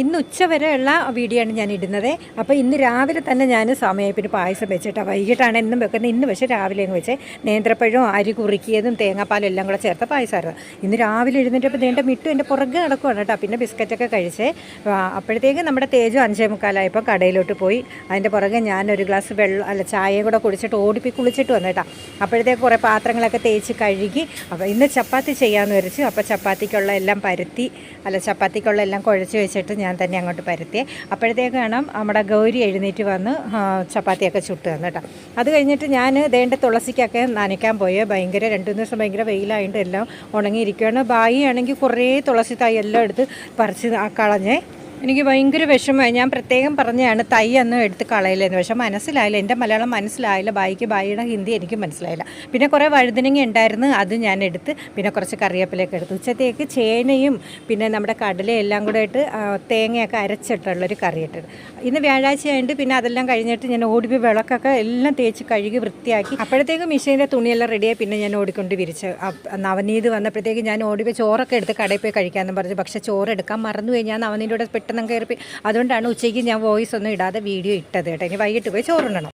ഇന്ന് ഉച്ചവരെയുള്ള വീഡിയോ ആണ് ഞാൻ ഇടുന്നത്. അപ്പോൾ ഇന്ന് രാവിലെ തന്നെ ഞാൻ സമയം പിന്നെ പായസം വെച്ചിട്ടാണ് വൈകിട്ടാണ് എന്നും വെക്കുന്നത്. ഇന്ന് പക്ഷേ രാവിലെ അങ്ങ് വെച്ചേ. നേന്ത്രപ്പഴവും അരി കുറുക്കിയതും തേങ്ങാപ്പാലും എല്ലാം കൂടെ ചേർത്ത പായസമായിരുന്നു ഇന്ന് രാവിലെ എഴുന്നേറ്റപ്പോൾ നീണ്ട മിട്ടും എന്റെ പുറകെ നടക്കുകയാണ് കേട്ടോ. പിന്നെ ബിസ്ക്കറ്റൊക്കെ കഴിച്ച്. അപ്പോഴത്തേക്ക് നമ്മുടെ തേജു അഞ്ചേ മുക്കാലായപ്പോൾ കടയിലോട്ട് പോയി. അതിന്റെ പുറകെ ഞാൻ ഒരു ഗ്ലാസ് വെള്ളം അല്ല ചായയും കൂടെ കുടിച്ചിട്ട് ഓടിപ്പി കുളിച്ചിട്ട് വന്നു കേട്ടോ. അപ്പോഴത്തേക്ക് കുറേ പാത്രങ്ങളൊക്കെ തേച്ച് കഴുകി. അപ്പോൾ ഇന്ന് ചപ്പാത്തി ചെയ്യാമെന്ന് വരച്ചു അപ്പോൾ ചപ്പാത്തിക്കുള്ള എല്ലാം പരുത്തി അല്ല ചപ്പാത്തിക്കുള്ള എല്ലാം കുഴച്ച് വെച്ചിട്ട് തന്നെ അങ്ങോട്ട് പരത്തിയേ. അപ്പോഴത്തേക്കാണ് നമ്മുടെ ഗൗരി എഴുന്നേറ്റ് വന്ന് ചപ്പാത്തിയൊക്കെ ചുട്ട് തന്നു കേട്ടോ. അത് കഴിഞ്ഞിട്ട് ഞാൻ ദേണ്ട തുളസിക്കൊക്കെ നനയ്ക്കാൻ പോയേ. ഭയങ്കര രണ്ട് മൂന്ന് ദിവസം ഭയങ്കര വെയിലായിട്ട് എല്ലാം ഉണങ്ങിയിരിക്കുകയാണ് ബായി ആണെങ്കിൽ കുറേ തുളസി തൈ എല്ലാം എടുത്ത് പറിച്ച് കളഞ്ഞേ. എനിക്ക് ഭയങ്കര വിഷമമായി. ഞാൻ പ്രത്യേകം പറഞ്ഞതാണ് തൈ അന്ന് എടുത്ത് കളയില്ലെന്ന്. പക്ഷെ മനസ്സിലായില്ല എന്റെ മലയാളം മനസ്സിലായില്ല ബായിക്ക് ബായിയുടെ ഹിന്ദി എനിക്ക് മനസ്സിലായില്ല. പിന്നെ കുറേ വഴുതനങ്ങ ഉണ്ടായിരുന്നു അത് ഞാൻ എടുത്ത് പിന്നെ കുറച്ച് കറിവേപ്പിലൊക്കെ എടുത്തു. ഉച്ചത്തേക്ക് ചേനയും പിന്നെ നമ്മുടെ കടലയും എല്ലാം കൂടെ ഇട്ട് തേങ്ങയൊക്കെ അരച്ചിട്ടുള്ളൊരു കറി ഇട്ടത്. ഇന്ന് വ്യാഴാഴ്ച ആയിട്ട് പിന്നെ അതെല്ലാം കഴിഞ്ഞിട്ട് ഞാൻ ഓടിപ്പോയി വിളക്കൊക്കെ എല്ലാം തേച്ച് കഴുകി വൃത്തിയാക്കി. അപ്പോഴത്തേക്ക് മിഷീന്റെ തുണിയെല്ലാം റെഡിയായി പിന്നെ ഞാൻ ഓടിക്കൊണ്ട് വിരിച്ച്. നവനീത് വന്നപ്പോഴത്തേക്ക് ഞാൻ ഓടിപ്പോയി ചോറൊക്കെ എടുത്ത് കടയിൽ പോയി കഴിക്കാമെന്ന് പറഞ്ഞു. പക്ഷേ ചോറ് എടുക്കാൻ നവനീന്റെ കൂടെ പെട്ടെന്ന് കയറി അതുകൊണ്ടാണ് ഉച്ചയ്ക്ക് ഞാൻ വോയിസ് ഒന്നും ഇടാതെ വീഡിയോ ഇട്ടത് കേട്ടോ. ഇനി വൈകിട്ട് പോയി ചോറുണ്ടണം